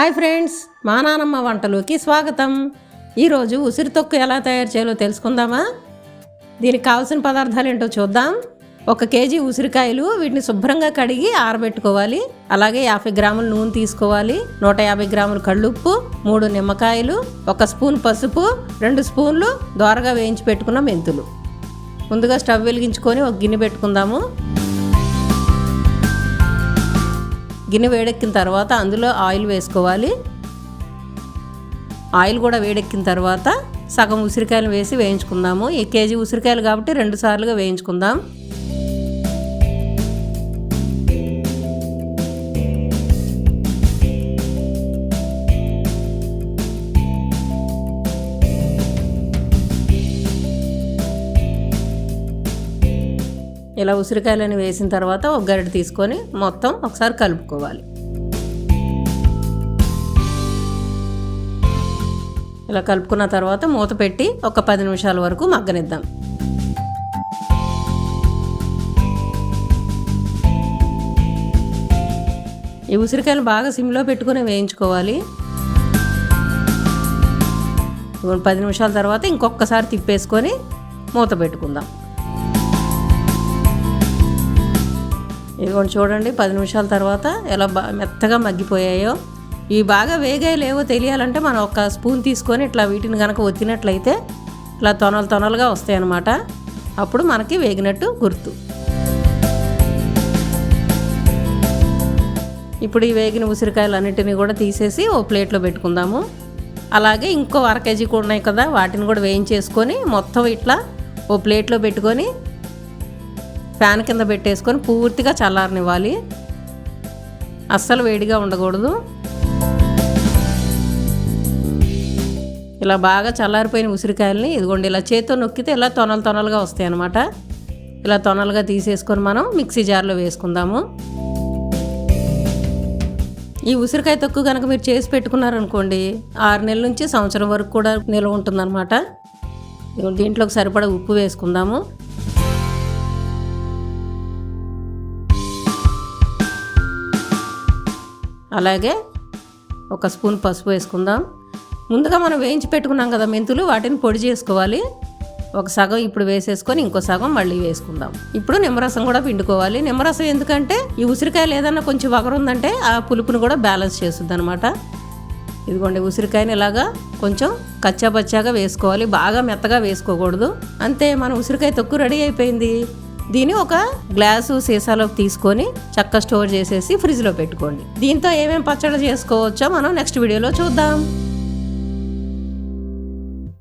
Hi friends మా నానమ్మ వంటలోకి స్వాగతం. ఈరోజు ఉసిరి తొక్కు ఎలా తయారు చేయాలో తెలుసుకుందామా? దీనికి కావాల్సిన పదార్థాలు ఏంటో చూద్దాం. ఒక కేజీ ఉసిరికాయలు వీటిని శుభ్రంగా కడిగి ఆరబెట్టుకోవాలి. అలాగే యాభై గ్రాముల నూనె తీసుకోవాలి. నూట యాభై గ్రాములు కళ్ళుప్పు మూడు నిమ్మకాయలు ఒక స్పూన్ పసుపు రెండు స్పూన్లు దోరగా వేయించి పెట్టుకున్న మెంతులు. ముందుగా స్టవ్ వెలిగించుకొని ఒక గిన్నె పెట్టుకుందాము. గిన్నె వేడెక్కిన తర్వాత అందులో ఆయిల్ వేసుకోవాలి. ఆయిల్ కూడా వేడెక్కిన తర్వాత సగం ఉసిరికాయలు వేసి వేయించుకుందాము. ఈ కేజీ ఉసిరికాయలు కాబట్టి రెండు సార్లుగా వేయించుకుందాం. ఇలా ఉసిరికాయలని వేసిన తర్వాత ఒక గరిటె తీసుకొని మొత్తం ఒకసారి కలుపుకోవాలి. ఇలా కలుపుకున్న తర్వాత మూత పెట్టి ఒక పది నిమిషాల వరకు మగ్గనిద్దాం. ఈ ఉసిరికాయలు బాగా సిమ్లో పెట్టుకుని వేయించుకోవాలి. పది నిమిషాల తర్వాత ఇంకొకసారి తిప్పేసుకొని మూత పెట్టుకుందాం. ఇదిగోండి చూడండి పది నిమిషాల తర్వాత ఎలా బా మెత్తగా మగ్గిపోయాయో. ఇవి బాగా వేగాయి లేవో తెలియాలంటే మనం ఒక స్పూన్ తీసుకొని ఇట్లా వీటిని కనుక ఒత్తినట్లయితే ఇట్లా తొనలు తొనలుగా వస్తాయి అన్నమాట అప్పుడు మనకి వేగినట్టు గుర్తు. ఇప్పుడు ఈ వేగిన ఉసిరికాయలు అన్నిటిని కూడా తీసేసి ఓ ప్లేట్లో పెట్టుకుందాము. అలాగే ఇంకో అర కేజీ కూడా ఉన్నాయి కదా వాటిని కూడా వేయించేసుకొని మొత్తం ఇట్లా ఓ ప్లేట్లో పెట్టుకొని ఫ్యాన్ కింద పెట్టేసుకొని పూర్తిగా చల్లారనివ్వాలి. అస్సలు వేడిగా ఉండకూడదు. ఇలా బాగా చల్లారిపోయిన ఉసిరికాయలని ఇదిగోండి ఇలా చేతితో నొక్కితే ఇలా తొనలు తొనలుగా వస్తాయి అన్నమాట ఇలా తొనలుగా తీసేసుకొని మనం మిక్సీ జార్లో వేసుకుందాము. ఈ ఉసిరికాయ తొక్కు కనుక మీరు చేసి పెట్టుకున్నారనుకోండి ఆరు నెలల నుంచి సంవత్సరం వరకు కూడా నిల్వ ఉంటుందన్నమాట. దీంట్లోకి సరిపడా ఉప్పు వేసుకుందాము. అలాగే ఒక స్పూన్ పసుపు వేసుకుందాం. ముందుగా మనం వేయించి పెట్టుకున్నాం కదా మెంతులు వాటిని పొడి చేసుకోవాలి. ఒక సగం ఇప్పుడు వేసేసుకొని ఇంకో సగం మళ్ళీ వేసుకుందాం. ఇప్పుడు నిమ్మరసం కూడా పిండుకోవాలి. నిమ్మరసం ఎందుకంటే ఈ ఉసిరికాయలు ఏదన్నా కొంచెం వగరుందంటే ఆ పులుపుని కూడా బ్యాలెన్స్ చేస్తుంది అనమాట ఇదిగోండి ఉసిరికాయని ఇలాగా కొంచెం కచ్చాపచ్చాగా వేసుకోవాలి. బాగా మెత్తగా వేసుకోకూడదు. అంతే మన ఉసిరికాయ తొక్కు రెడీ అయిపోయింది. దీన్ని ఒక గ్లాసు సీసాలోకి తీసుకొని చక్క స్టోర్ చేసేసి ఫ్రిడ్జ్లో పెట్టుకోండి. దీంతో ఏమేమి పచ్చడి చేసుకోవచ్చో మనం నెక్స్ట్ వీడియోలో చూద్దాం.